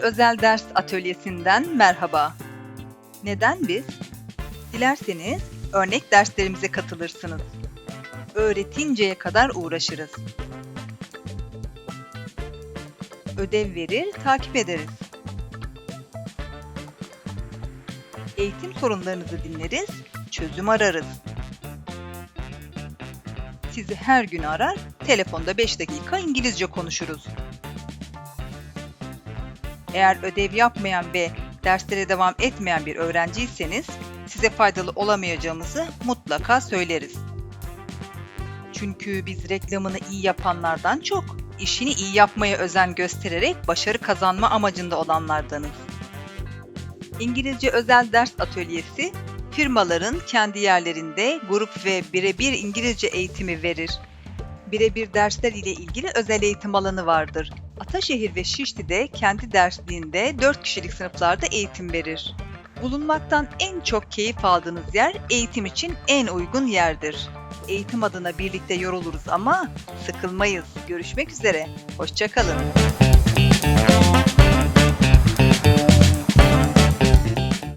özel ders atölyesinden merhaba. Neden biz? Dilerseniz örnek derslerimize katılırsınız. Öğretinceye kadar uğraşırız. Ödev verir, takip ederiz. Eğitim sorunlarınızı dinleriz, çözüm ararız. Sizi her gün arar, telefonda 5 dakika İngilizce konuşuruz. Eğer ödev yapmayan ve derslere devam etmeyen bir öğrenciyseniz size faydalı olamayacağımızı mutlaka söyleriz. Çünkü biz reklamını iyi yapanlardan çok işini iyi yapmaya özen göstererek başarı kazanma amacında olanlardanız. İngilizce özel ders atölyesi firmaların kendi yerlerinde grup ve birebir İngilizce eğitimi verir. Birebir dersler ile ilgili özel eğitim alanı vardır. Ataşehir ve Şişli'de kendi dersliğinde 4 kişilik sınıflarda eğitim verir. Bulunmaktan en çok keyif aldığınız yer eğitim için en uygun yerdir. Eğitim adına birlikte yoruluruz ama sıkılmayız. Görüşmek üzere. Hoşçakalın.